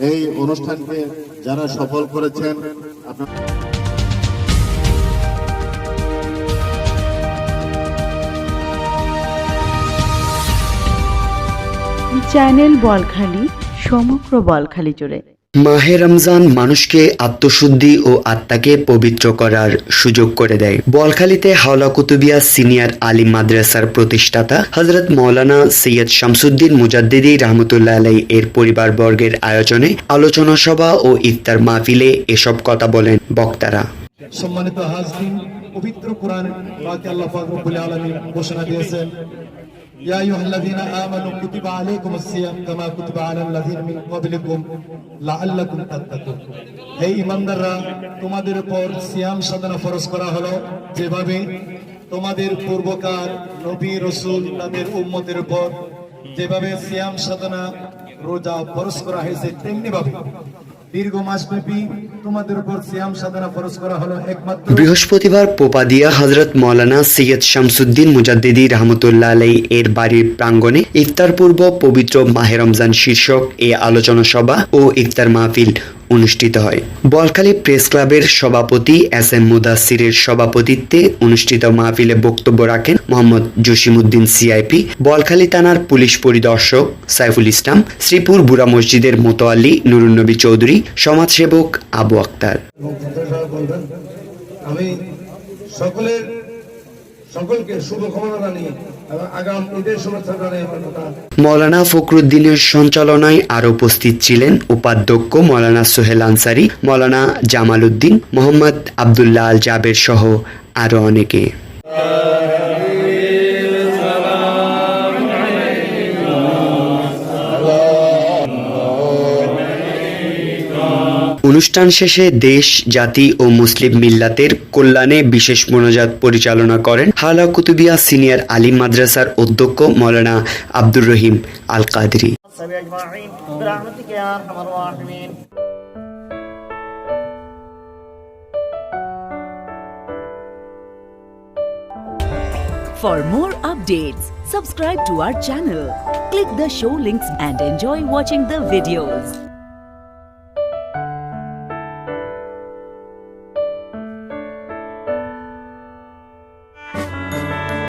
এই অনুষ্ঠানকে যারা সফল করেছেন চ্যানেল বলখালি সমগ্র বলখালি জুড়ে। মাহে রমজান মানুষকে আত্মশুদ্ধি ও আত্মাকে পবিত্র করার সুযোগ করে দেয়। বলখালীতে হাওলা কুতুবিয়া সিনিয়র আলী মাদ্রাসার প্রতিষ্ঠাতা হজরত মৌলানা সৈয়দ শামসুদ্দিন মুজাদ্দিদি রহমতুল্লাহ আলাই এর পরিবারবর্গের আয়োজনে আলোচনা সভা ও ইফতার মাহফিলে এসব কথা বলেন বক্তারা। সম্মানিত হাজরিন, পবিত্র কোরআন আল্লাহ ঘোষণা দিয়েছেন ইয়া আইয়ুহাল্লাযীনা আমানু কুতিবা আলাইকুমুস সিয়াম কামা কুতিবা আলাল লাযীনা মিন ক্বাবলিকুম লাআল্লাকুম তাত্তাকুন হে ঈমানদাররা তোমাদের উপর সিয়াম সাধনা ফরজ করা হলো যেভাবে তোমাদের পূর্বকার নবী রাসূল তাদের উম্মতের উপর যেভাবে সিয়াম সাধনা রোজা ফরজ করা হয়েছে তেমনি ভাবে বৃহস্পতিবার পোপাদিয়া হজরত মৌলানা সৈয়দ শামসুদ্দিন মুজাদ্দিদি রহমতুল্লাহ আলাই এর বাড়ির প্রাঙ্গণে ইফতার পূর্ব পবিত্র মাহে রমজান শীর্ষক এ আলোচনা সভা ও ইফতার মাহফিল অনুষ্ঠিত হয়। বলখালী প্রেস ক্লাবের সভাপতি এস এম মুদাসিরের সভাপতিত্বে অনুষ্ঠিত মাহফিলে বক্তব্য রাখেন মোহাম্মদ জসিমউদ্দিন সিআইপি, বলখালী থানার পুলিশ পরিদর্শক সাইফুল ইসলাম, শ্রীপুর বুড়া মসজিদের মোতোয়াল্লি নুরুন্নবী চৌধুরী, সমাজসেবক আবু আক্তার। আমি সকলের সকলকে মৌলানা ফখরুদ্দিনের সঞ্চালনায় আর উপস্থিত ছিলেন উপাধ্যক্ষ মৌলানা সোহেল আনসারি, মৌলানা জামাল উদ্দিন, মোহাম্মদ আবদুল্লাহ আল জাবের সহ আরও অনেকে। অনুষ্ঠান শেষে দেশ জাতি ও মুসলিম মিল্লাতের কল্যাণে বিশেষ মোনাজাত পরিচালনা করেন হালা কুতুবিয়া সিনিয়র আলিম মাদ্রাসার অধ্যক্ষ মৌলানা আব্দুর রহিম আল কাদরি For more updates, subscribe to our channel, click the show links and enjoy watching the videos.